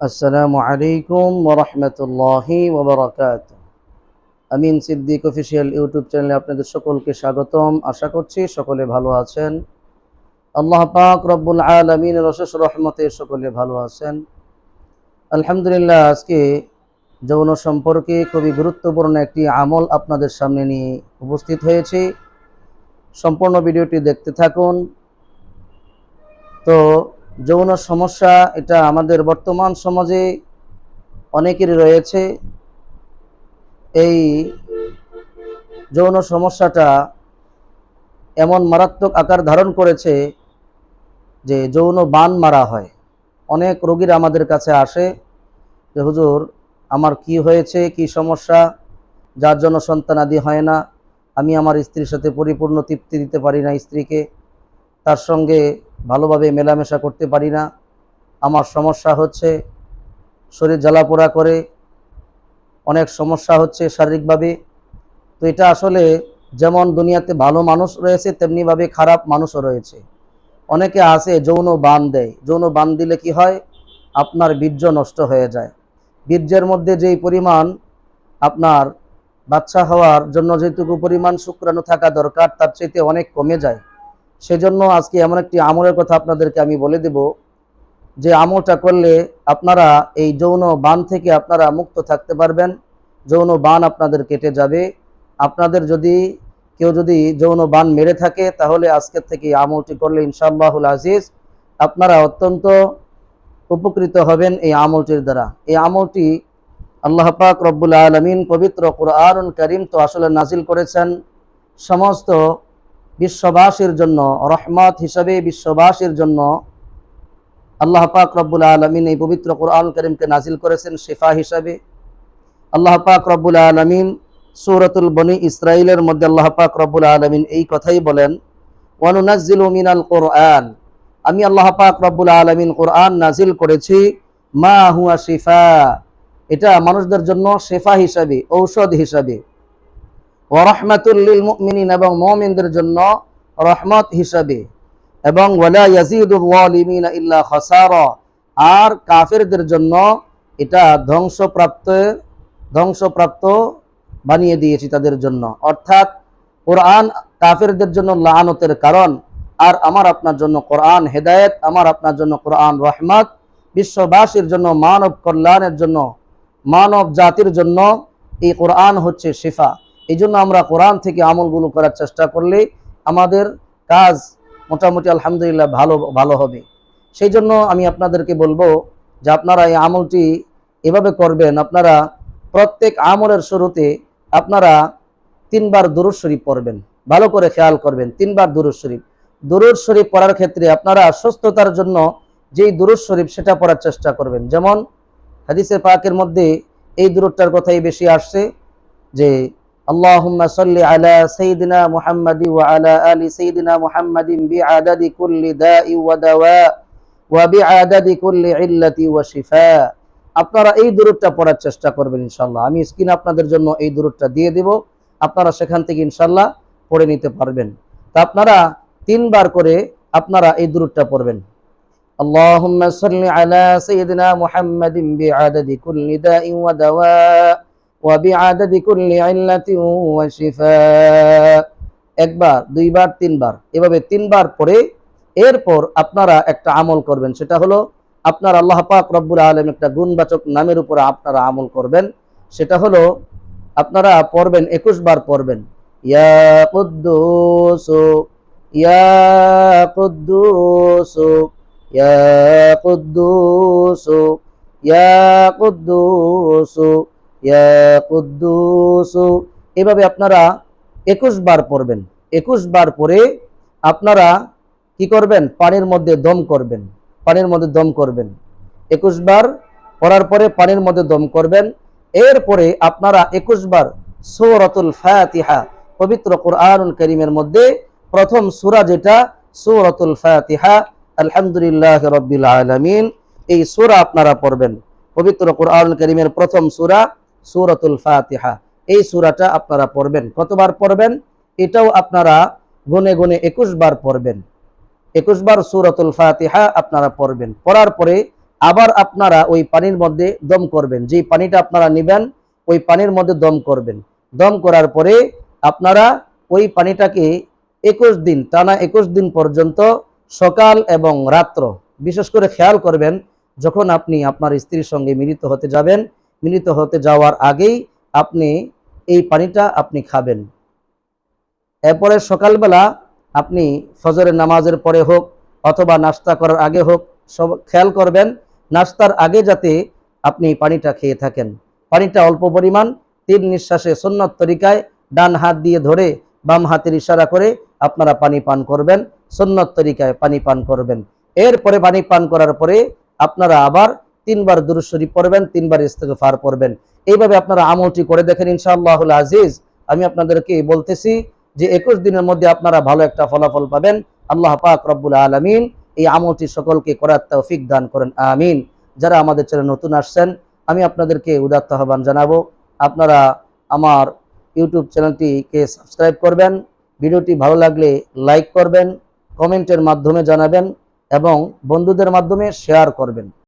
আসসালামু আলাইকুম ওরহমতুল্লাহি ওবরাকাত আমিন সিদ্দিক অফিসিয়াল ইউটিউব চ্যানেলে আপনাদের সকলকে স্বাগতম। আশা করছি সকলে ভালো আছেন। আল্লাহ পাক রব্বুল আলমিনের অশেষ রহমতে সকলে ভালো আছেন। আলহামদুলিল্লাহ, আজকে যৌন সম্পর্কে খুবই গুরুত্বপূর্ণ একটি আমল আপনাদের সামনে নিয়ে উপস্থিত হয়েছি। সম্পূর্ণ ভিডিওটি দেখতে থাকুন। তো যৌন সমস্যা, এটা আমাদের বর্তমান সমাজে অনেকেরই রয়েছে। এই যৌন সমস্যাটা এমন মারাত্মক আকার ধারণ করেছে যে যৌন বান মারা হয়। অনেক রোগীরা আমাদের কাছে আসে যে, হুজুর, আমার কি হয়েছে? কি সমস্যা? যার জন্য সন্তান আদি হয় না। আমি আমার স্ত্রীর সাথে পরিপূর্ণ তৃপ্তি দিতে পারি না স্ত্রীকে। তার সঙ্গে ভালোভাবে মেলামেশা করতে পারি না। আমার সমস্যা হচ্ছে শরীর জ্বালাপোড়া করে, অনেক সমস্যা হচ্ছে শারীরিকভাবে। তো এটা আসলে যেমন দুনিয়াতে ভালো মানুষ রয়েছে, তেমনিভাবে খারাপ মানুষও রয়েছে। অনেকে আসে যৌন বান দেয়। যৌন বান দিলে কি হয়? আপনার বীর্য নষ্ট হয়ে যায়। বীর্যের মধ্যে যেই পরিমাণ আপনার বাচ্চা হওয়ার জন্য যেটুকু পরিমাণ শুক্রাণু থাকা দরকার, তার চাইতে অনেক কমে যায়। সেজন্য আজকে এমন একটি আমলের কথা আপনাদেরকে আমি বলে দেব যে আমলটা করলে আপনারা এই যৌন বান থেকে আপনারা মুক্ত থাকতে পারবেন, যৌন বান আপনাদের কেটে যাবে। আপনাদের যদি, কেউ যদি যৌন বান মেরে থাকে, তাহলে আজকের থেকে আমলটি করলে ইনশাআল্লাহুল আজিজ আপনারা অত্যন্ত উপকৃত হবেন এই আমলটির দ্বারা। এই আমলটি আল্লাহ পাক রব্বুল আলমিন পবিত্র কুরআন করিম তো আসলে নাজিল করেছেন। সমস্ত বিশ্ববাসীর জন্য, রহমত হিসাবে বিশ্ববাসীর জন্য আল্লাহ পাক রব্বুল আলমিন এই পবিত্র কোরআন করিমকে নাজিল করেছেন শেফা হিসাবে। আল্লাহ পাক রব্বুল আলমিন সৌরতুল বনি ইসরায়েলের মধ্যে আল্লাহ পাক রব্বুল আলমিন এই কথাই বলেন ওয়ানুনাজিল মিনাল কোরআন। আমি আল্লাহ পাক রব্বুল আলমিন কোরআন নাজিল করেছি, মা হুয়া শিফা। এটা মানুষদের জন্য শেফা হিসাবে, ঔষধ হিসাবে। ওরহমাতুল্লিল মুমিনিন এবং মমিনদের জন্য রহমত হিসাবে। এবং ওয়ালা ইয়াজিদুল ইল্লা খাসারা। আর কাফেরদের জন্য এটা ধ্বংসপ্রাপ্ত ধ্বংসপ্রাপ্ত বানিয়ে দিয়েছি তাদের জন্য। অর্থাৎ কোরআন কাফেরদের জন্য লানতের কারণ। আর আমার আপনার জন্য কোরআন হেদায়েত, আমার আপনার জন্য কোরআন রহমত। বিশ্ববাসীর জন্য, মানব কল্যাণের জন্য, মানব জাতির জন্য এই কোরআন হচ্ছে শিফা। এই জন্য আমরা কোরআন থেকে আমলগুলো করার চেষ্টা করলে আমাদের কাজ মোটামুটি আলহামদুলিল্লাহ ভালো ভালো হবে। সেই জন্য আমি আপনাদেরকে বলব যে আপনারা এই আমলটি এভাবে করবেন, আপনারা প্রত্যেক আমলের শুরুতে আপনারা তিনবার দুরুদ শরীফ পড়বেন। ভালো করে খেয়াল করবেন, তিনবার দুরুদ শরীফ। দুরুদ শরীফ পড়ার ক্ষেত্রে আপনারা সুস্থতার জন্য যেই দুরুদ শরীফ সেটা পড়ার চেষ্টা করবেন। যেমন হাদিসের পাকের মধ্যে এই দূরটার কথাই বেশি আসছে যে اللهم صل على سيدنا محمد وعلى آل سيدنا محمد بعدد كل داء ودواء وبعدد كل علة وشفاء আপনারা এই দূরটা পড়ার চেষ্টা করবেন ইনশাল্লাহ আমি স্ক্রিন আপনাদের জন্য এই দূরটা দিয়ে দেব আপনারা সেখান থেকে ইনশাল্লাহ পড়ে নিতে পারবেন তা আপনারা তিনবার করে আপনারা এই দূরটা পড়বেন اللهم صل على سيدنا محمد بعدد كل داء ودواء وبعدد كل علة وشفاء একবার দুইবার তিনবার এভাবে তিনবার পরে এরপর আপনারা একটা আমল করবেন সেটা হলো আপনার আল্লাহ পাক রব্বুল আলম একটা গুণবাচক নামের উপর আপনারা আমল করবেন সেটা হলো আপনারা পড়বেন একুশ বার পড়বেন ইয়া কুদ্দুস ইয়া কুদ্দুস ইয়া কুদ্দুস ইয়া কুদ্দুস এভাবে আপনারা একুশ বার পড়বেন। একুশ বার পরে আপনারা কি করবেন? পানির মধ্যে দম করবেন। পানির মধ্যে দম করবেন। একুশ বার পড়ার পরে পানির মধ্যে দম করবেন। এরপরে আপনারা একুশ বার সৌরতুল ফাতিহা, পবিত্র কোরআনুল করিমের মধ্যে প্রথম সুরা যেটা? সৌরতুল ফাতিহা। আলহামদুলিল্লাহ রব্বিল আলমিন। এই সুরা আপনারা পড়বেন। পবিত্র কোরআনুল করিমের প্রথম সুরা সৌরতুল ফাতিহা। এই সুরাটা আপনারা পড়বেন। কতবার পড়বেন? এটাও আপনারা গুনে গুনে একুশ বার পড়বেন। একুশ বার সুরতুল ফাতিহা আপনারা পড়বেন। পড়ার পরে আবার আপনারা ওই পানির মধ্যে দম করবেন। যেই পানিটা আপনারা নেবেন, ওই পানির মধ্যে দম করবেন। দম করার পরে আপনারা ওই পানিটাকে একুশ দিন, টানা একুশ দিন পর্যন্ত সকাল এবং রাত্র, বিশেষ করে খেয়াল করবেন, যখন আপনি আপনার স্ত্রীর সঙ্গে মিলিত হতে যাবেন মিলিত হতে যাওয়ার আগেই আপনি এই পানিটা আপনি খাবেন। এরপরে সকালবেলা আপনি ফজরের নামাজের পরে হোক অথবা নাস্তা করার আগে হোক, সব খেয়াল করবেন, নাস্তার আগে যাতে আপনি পানিটা খেয়ে থাকেন। পানিটা অল্প পরিমাণ, তিন নিঃশ্বাসে সন্ন্যত তরিকায় ডান হাত দিয়ে ধরে বাম হাতের ইশারা করে আপনারা পানি পান করবেন সন্ন্যত তরিকায় পানি পান করবেন। এরপরে পানি পান করার পরে আপনারা আবার তিনবার দুরুশ্বরী পড়বেন, তিনবার ইস্তেগফার পড়বেন। এইভাবে আপনারা আমলটি করে দেখেন ইনশাআল্লাহ আজিজ। আমি আপনাদেরকে বলতেছি যে একুশ দিনের মধ্যে আপনারা ভালো একটা ফলাফল পাবেন। আল্লাহ পাক রব্বুল আলমিন এই আমলটি সকলকে করার তৌফিক দান করেন, আমিন। যারা আমাদের চ্যানেল নতুন আসছেন, আমি আপনাদেরকে উদাত্ত আহ্বান জানাব। আপনারা আমার ইউটিউব চ্যানেলটিকে সাবস্ক্রাইব করবেন, ভিডিওটি ভালো লাগলে লাইক করবেন, কমেন্টের মাধ্যমে জানাবেন এবং বন্ধুদের মাধ্যমে শেয়ার করবেন।